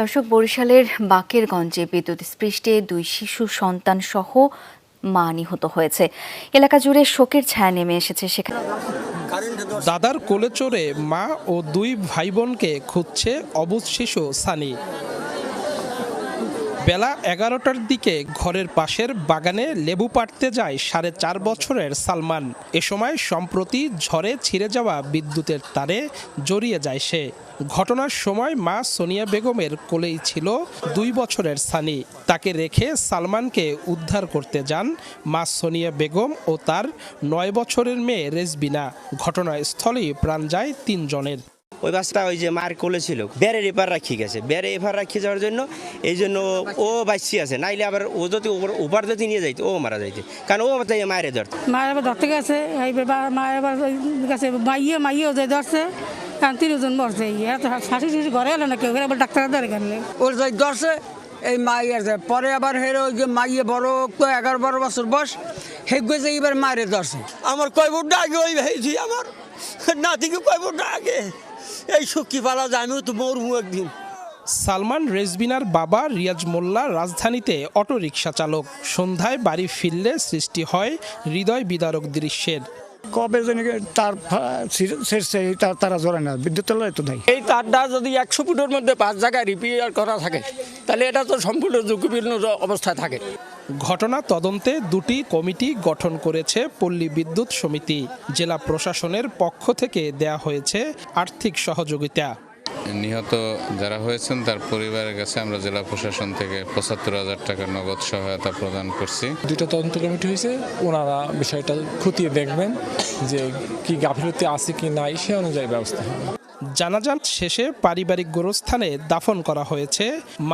দর্শক, বরিশালের বাকেরগঞ্জে বিদ্যুৎ স্পৃষ্টে দুই শিশু সন্তান সহ মা নিহত হয়েছে। এলাকা জুড়ে শোকের ছায়া নেমে এসেছে সেখানে। দাদার কোলে চড়ে মা ও দুই ভাই বোনকে খুঁজছে অবুজ শিশু সানি। বেলা এগারোটার দিকে ঘরের পাশের বাগানে লেবু পাড়তে যায় সাড়ে চার বছরের সালমান। এ সময় সম্প্রতি ঝড়ে ছিঁড়ে যাওয়া বিদ্যুতের তারে জড়িয়ে যায় সে। ঘটনার সময় মা সোনিয়া বেগমের কোলেই ছিল দুই বছরের সানি। তাকে রেখে সালমানকে উদ্ধার করতে যান মা সোনিয়া বেগম ও তার নয় বছরের মেয়ে রেজবিনা। ঘটনাস্থলেই প্রাণ যায় তিনজনের। ওই বাসটা ওই যে মার কোলে ছিল। বেড়ের এপার রাখি গেছে। বেড়ে এপার রাখি যাওয়ার জন্য এই জন্য ও বাঁচি আছে। নাইলে আবার ও যদি ওপর- যদি নিয়ে যাইতো ও মারা যাইতে। কারণ ও তাই মায়ের ধরত মায়ের আবার ধরতে গেছে। এইবার বা- মায়ের আবার গেছে মাইয়ে মাইয়েও যে ধরছে কারণ তিনজন মরছে। এত শাশি শাশি ঘরে এলো না কেউ আবার ডাক্তার ধরে গেলে ওর যাই ধরছে এই মাইয়ের যায় পরে আবার হেরো ওই যে মাইয়ে বড় তো এগারো বারো বছর বয়স হেগুয়ে যে এবার মায়ের ধরছে। আমার কয় ভোট আগে ওই ভাইছি আমার। নাতিকে কয় ভোট আগে। এই সুখী পালা যায় আমিও তো মরবো একদিন। সালমান রেজবিনার বাবা রিয়াজ মোল্লা রাজধানীতে অটো রিক্সা চালক। সন্ধ্যায় বাড়ি ফিরলে সৃষ্টি হয় হৃদয় বিদারক দৃশ্যের। কবে জানি তার তারা জোরে না বিদ্যুৎ তো নাই। এই তারটা যদি একশো ফুটের মধ্যে পাঁচ জায়গায় রিপেয়ার করা থাকে তাহলে এটা তো সম্পূর্ণ ঝুঁকিপূর্ণ অবস্থায় থাকে। ঘটনা তদন্তে দুটি কমিটি গঠন করেছে পল্লী বিদ্যুৎ সমিতি। জেলা প্রশাসনের পক্ষ থেকে দেয়া হয়েছে আর্থিক সহযোগিতা। নিহত যারা হয়েছেন তার পরিবারের কাছে আমরা জেলা প্রশাসন থেকে পঁচাত্তর হাজার টাকা নগদ সহায়তা প্রদান করছি। দুইটা তদন্ত কমিটি হয়েছে ওনারা বিষয়টা খতিয়ে দেখবেন যে কি গাফিলতি আছে কি নাই সে অনুযায়ী ব্যবস্থা হবে। জানাজান শেষে পারিবারিক গোরস্থানে দাফন করা হয়েছে।